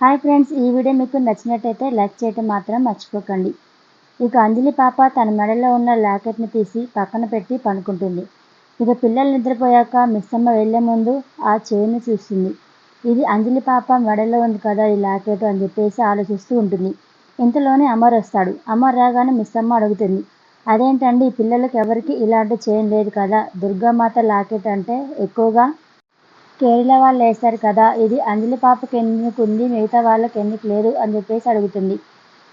Hi friends ఈ video మీకు నచ్చినట్టయితే లైక్ చేయటం మాత్రం మర్చిపోకండి. ఇక అంజలి పాప తన మెడలో ఉన్న లాకెట్ని తీసి పక్కన పెట్టి పనుకుంటుంది ఇక పిల్లలు నిద్రపోయాక మిస్సమ్మ వెళ్ళే ముందు ఆ చైన్ని చూస్తుంది. ఇది అంజలి పాప మెడలో ఉంది కదా ఈ లాకెట్ అని చెప్పేసి ఆలోచిస్తూ ఉంటుంది. ఇంతలోనే అమర్ వస్తాడు. అమర్ రాగానే మిస్సమ్మ అడుగుతుంది. అదేంటండి పిల్లలకి ఎవరికి ఇలాంటి చైన్ లేదు కదా. దుర్గామాత లాకెట్ అంటే ఎక్కువగా కేరళ వాళ్ళు వేస్తారు కదా ఇది అంజలి పాపకి ఎందుకు ఉంది మిగతా వాళ్ళకి ఎందుకు లేదు అని చెప్పేసి అడుగుతుంది.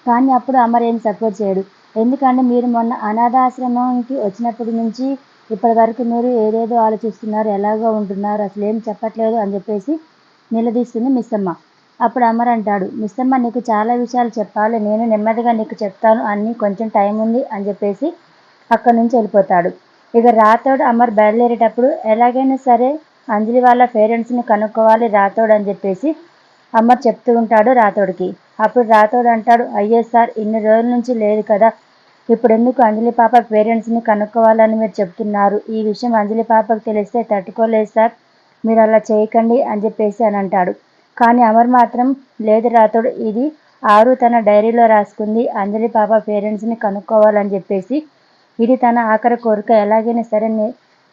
కానీ అప్పుడు అమర్ ఏం సపోర్ట్ చేయడు. ఎందుకంటే మీరు మొన్న అనాథాశ్రమానికి వచ్చినప్పటి నుంచి ఇప్పటి వరకు మీరు ఏదేదో ఆలోచిస్తున్నారు ఎలాగో ఉంటున్నారు అసలు ఏం చెప్పట్లేదు అని చెప్పేసి నిలదీస్తుంది మిస్సమ్మ. అప్పుడు అమర్ అంటాడు మిస్సమ్మ నీకు చాలా విషయాలు చెప్పాలి నేను నెమ్మదిగా నీకు చెప్తాను అన్ని కొంచెం టైం ఉంది అని చెప్పేసి అక్కడి నుంచి వెళ్ళిపోతాడు. ఇక రాతోడు అమర్ బయలుదేరేటప్పుడు ఎలాగైనా సరే అంజలి వాళ్ళ పేరెంట్స్ని కనుక్కోవాలి రాతోడు అని చెప్పేసి అమర్ చెప్తూ ఉంటాడు రాతోడికి. అప్పుడు రాతోడు అంటాడు అయ్యే సార్ ఇన్ని రోజుల నుంచి లేదు కదా. ఇప్పుడు ఎందుకు అంజలి పాప పేరెంట్స్ని కనుక్కోవాలని మీరు చెప్తున్నారు? ఈ విషయం అంజలి పాపకు తెలిస్తే తట్టుకోలేదు సార్. మీరు అలా చేయకండి అని చెప్పేసి అని అంటాడు. కానీ అమర్ మాత్రం లేదు రాతోడు ఇది ఆరు తన డైరీలో రాసుకుంది. అంజలి పాప పేరెంట్స్ని కనుక్కోవాలని చెప్పేసి ఇది తన ఆఖరి కోరిక. ఎలాగైనా సరే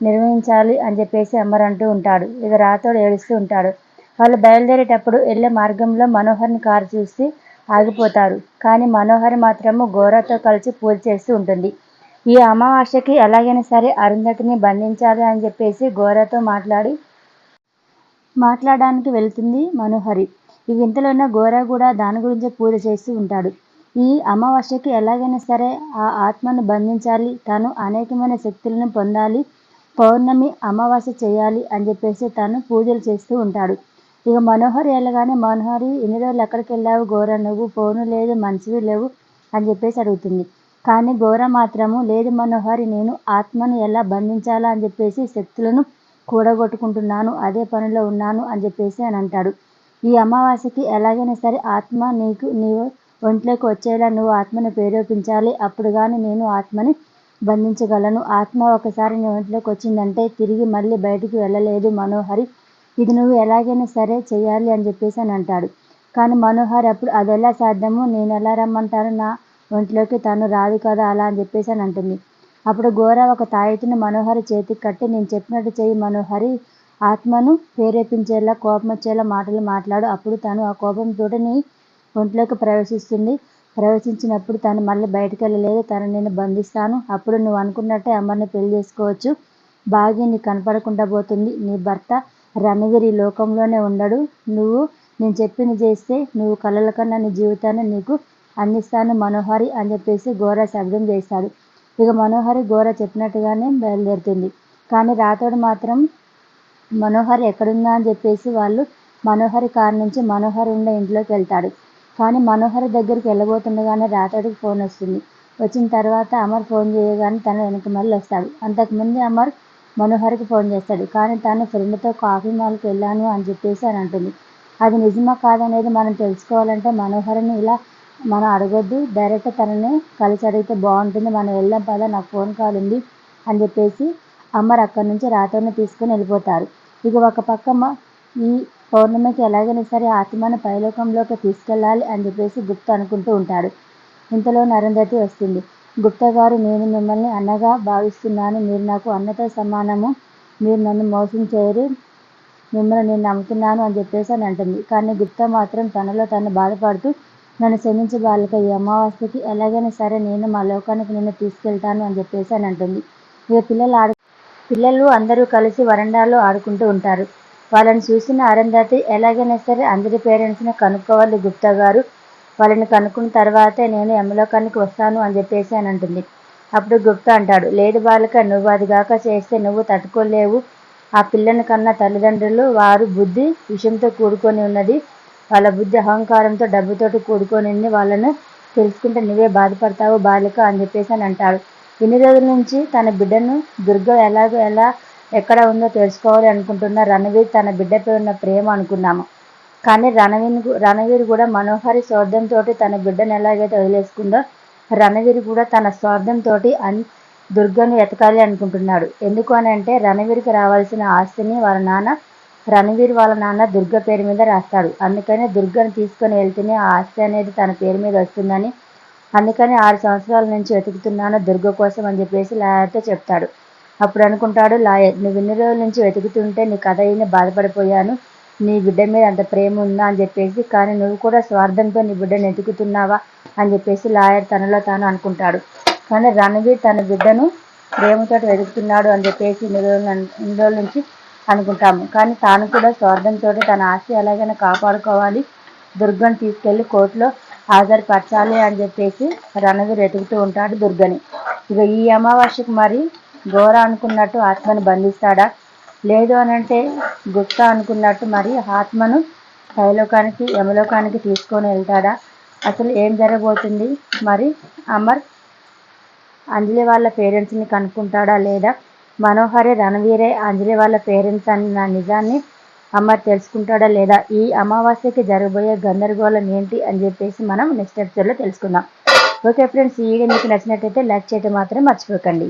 నిర్వహించాలి అని చెప్పేసి అమర్ అంటూ ఉంటాడు. ఇక రాతోడు ఏడుస్తూ ఉంటాడు. వాళ్ళు బయలుదేరేటప్పుడు వెళ్ళే మార్గంలో మనోహర్ని కారు చూసి ఆగిపోతారు. కానీ మనోహర్ మాత్రము గోరాతో కలిసి పూజ చేస్తూ ఉంటుంది. ఈ అమావాస్యకి ఎలాగైనా సరే అరుంధతిని బంధించాలి అని చెప్పేసి గోరాతో మాట్లాడి మాట్లాడడానికి వెళ్తుంది మనోహరి. ఈ వింతలోనే గోరా కూడా దాని గురించి పూజ చేస్తూ ఉంటాడు. ఈ అమావాస్యకి ఎలాగైనా సరే ఆ ఆత్మను బంధించాలి. తాను అనేకమైన శక్తులను పొందాలి. పౌర్ణమి అమావాస్య చేయాలి అని చెప్పేసి తను పూజలు చేస్తూ ఉంటాడు. ఇక మనోహర్ వెళ్ళగానే మనోహరి ఎన్ని రోజులు ఎక్కడికి వెళ్ళావు? గోర నువ్వు ఫోను లేదు మనిషివి లేవు అని చెప్పేసి అడుగుతుంది. కానీ గోర మాత్రము లేదు మనోహరి నేను ఆత్మను ఎలా బంధించాలా అని చెప్పేసి శక్తులను కూడగొట్టుకుంటున్నాను అదే పనిలో ఉన్నాను అని చెప్పేసి అని అంటాడు. ఈ అమావాస్యకి ఎలాగైనా సరే ఆత్మ నీకు నీవు ఒంట్లోకి వచ్చేలా నువ్వు ఆత్మను ప్రేరేపించాలి. అప్పుడు కానీ నేను ఆత్మని బంధించగలను. ఆత్మ ఒకసారి నీ ఒంట్లోకి వచ్చిందంటే తిరిగి మళ్ళీ బయటికి వెళ్ళలేదు మనోహరి. ఇది నువ్వు ఎలాగైనా సరే చేయాలి అని చెప్పేసి అని అంటాడు. కానీ మనోహర్ అప్పుడు అది ఎలా సాధ్యము? నేను ఎలా రమ్మంటాను? నా ఒంట్లోకి తను రాదు కదా అలా అని చెప్పేసి అని అంటుంది. అప్పుడు ఘోర ఒక తాయితుని మనోహరి చేతికి కట్టి నేను చెప్పినట్టు చెయ్యి మనోహరి. ఆత్మను ప్రేరేపించేలా కోపం వచ్చేలా మాటలు మాట్లాడు. అప్పుడు తను ఆ కోపంతో నీ ఒంట్లోకి ప్రవేశిస్తుంది. ప్రవేశించినప్పుడు తను మళ్ళీ బయటకు వెళ్ళలేదు. తను నేను బంధిస్తాను. అప్పుడు నువ్వు అనుకున్నట్టే అమ్మని పెళ్ళి చేసుకోవచ్చు. భాగ్యం నీ కనపడకుండా పోతుంది. నీ భర్త రణవీర్ ఈ లోకంలోనే ఉండడు. నువ్వు నేను చెప్పింది చేస్తే నువ్వు కలల కన్నా నీ జీవితాన్ని నీకు అందిస్తాను మనోహరి అని చెప్పేసి ఘోర శబ్దం చేస్తాడు. ఇక మనోహరి ఘోర చెప్పినట్టుగానే బయలుదేరుతుంది. కానీ రాతోడు మాత్రం మనోహరి ఎక్కడుందా అని చెప్పేసి వాళ్ళు మనోహరి కారు నుంచి మనోహరి ఉండే ఇంట్లోకి వెళ్తాడు. కానీ మనోహర్ దగ్గరికి వెళ్ళబోతుండగానే రాతడికి ఫోన్ వస్తుంది. వచ్చిన తర్వాత అమర్ ఫోన్ చేయగానే తను వెనక మళ్ళీ వస్తాడు. అంతకుముందే అమర్ మనోహర్కి ఫోన్ చేస్తాడు. కానీ తను ఫ్రెండ్తో కాఫీ మాల్కి వెళ్ళాను అని చెప్పేసి అని అంటుంది. అది నిజమా కాదనేది మనం తెలుసుకోవాలంటే మనోహర్ని ఇలా మనం అడగొద్దు. డైరెక్ట్ తనని కలిసి అడిగితే బాగుంటుంది. మనం వెళ్ళాం పదా నాకు ఫోన్ కాల్ ఉంది అని చెప్పేసి అమ్మర్ అక్కడి నుంచి రాతోని తీసుకుని వెళ్ళిపోతారు. ఇక ఒక పక్క ఈ పౌర్ణమికి ఎలాగైనా సరే ఆత్మను పైలోకంలోకి తీసుకెళ్ళాలి అని చెప్పేసి గుప్త అనుకుంటూ ఉంటాడు. ఇంతలో నరంధతి వస్తుంది. గుప్త గారు నేను మిమ్మల్ని అన్నగా భావిస్తున్నాను. మీరు నాకు అన్నతో సమానము. మీరు నన్ను మోసం చేయరు. మిమ్మల్ని నేను నమ్ముతున్నాను అని చెప్పేసి అని అంటుంది. కానీ గుప్త మాత్రం తనలో తను బాధపడుతూ నన్ను క్షమించి బాలిక ఈ అమావాస్యకి ఎలాగైనా సరే నేను మా లోకానికి నిన్ను తీసుకెళ్తాను అని చెప్పేసి అని అంటుంది. ఇక పిల్లలు ఆడు పిల్లలు అందరూ కలిసి వరండాలో ఆడుకుంటూ ఉంటారు. వాళ్ళని చూసిన అరుంధతి ఎలాగైనా సరే అందరి పేరెంట్స్ని కనుక్కోవాలి గుప్తా గారు. వాళ్ళని కనుక్కున్న తర్వాతే నేను యమలోకానికి వస్తాను అని చెప్పేసి అని అంటుంది. అప్పుడు గుప్తా అంటాడు లేదు బాలిక నువ్వు అది కాక చేస్తే నువ్వు తట్టుకోలేవు. ఆ పిల్లని కన్నా తల్లిదండ్రులు వారు బుద్ధి విషయంతో కూడుకొని ఉన్నది. వాళ్ళ బుద్ధి అహంకారంతో డబ్బుతోటి కూడుకొని వాళ్ళను. తెలుసుకుంటే నువ్వే బాధపడతావు బాలిక అని చెప్పేసి అని అంటాడు. ఇన్ని రోజుల నుంచి తన బిడ్డను దుర్గ ఎలాగో ఎలా ఎక్కడ ఉందో తెలుసుకోవాలి అనుకుంటున్న రణవీర్ తన బిడ్డపై ఉన్న ప్రేమ అనుకున్నాము. కానీ రణవీర్ రణవీర్ కూడా మనోహరి స్వార్థంతో తన బిడ్డను ఎలాగైతే వదిలేసుకుందో రణవీర్ కూడా తన స్వార్థంతో అన్ దుర్గను ఎతకాలి అనుకుంటున్నాడు. ఎందుకు అని అంటే రణవీర్కి రావాల్సిన ఆస్తిని వాళ్ళ నాన్న రణవీర్ వాళ్ళ నాన్న దుర్గ పేరు మీద రాస్తాడు. అందుకని దుర్గను తీసుకొని వెళ్తేనే ఆ ఆస్తి అనేది తన పేరు మీద వస్తుందని అందుకని ఆరు సంవత్సరాల నుంచి వెతుకుతున్నాను దుర్గ కోసం అని చెప్పేసి లాయర్తో చెప్తాడు. అప్పుడు అనుకుంటాడు లాయర్ నువ్వు ఇన్ని రోజుల నుంచి వెతుకుతుంటే నీ కథ అయిన బాధపడిపోయాను. నీ బిడ్డ మీద అంత ప్రేమ ఉందా? అని చెప్పేసి కానీ నువ్వు కూడా స్వార్థంతో నీ బిడ్డను వెతుకుతున్నావా అని చెప్పేసి లాయర్ తనలో తాను అనుకుంటాడు. కానీ రణవీర్ తన బిడ్డను ప్రేమతో వెతుకుతున్నాడు అని చెప్పేసి ఇన్ని రోజుల ఇన్ని రోజుల నుంచి అనుకుంటాము. కానీ తాను కూడా స్వార్థంతో తన ఆస్తి ఎలాగైనా కాపాడుకోవాలి దుర్గను తీసుకెళ్ళి కోర్టులో హాజరుపరచాలి అని చెప్పేసి రణవీర్ వెతుకుతూ ఉంటాడు దుర్గని. ఇక ఈ అమావాస్యకు మరి ఘోర అనుకున్నట్టు ఆత్మను బంధిస్తాడా? లేదు అని అంటే గుప్తా అనుకున్నట్టు మరి ఆత్మను పైలోకానికి యమలోకానికి తీసుకొని వెళ్తాడా? అసలు ఏం జరగబోతుంది? మరి అమర్ అంజలి వాళ్ళ పేరెంట్స్ని కనుక్కుంటాడా లేదా? మనోహరే రణవీరే అంజలి వాళ్ళ పేరెంట్స్ అన్న నిజాన్ని అమర్ తెలుసుకుంటాడా లేదా? ఈ అమావాస్యకి జరగబోయే గందరగోళం ఏంటి అని చెప్పేసి మనం నెక్స్ట్ ఎపిసోడ్లో తెలుసుకుందాం. ఓకే ఫ్రెండ్స్ ఈ వీడియో మీకు నచ్చినట్టయితే లైక్ చేయడం మాత్రం మర్చిపోకండి.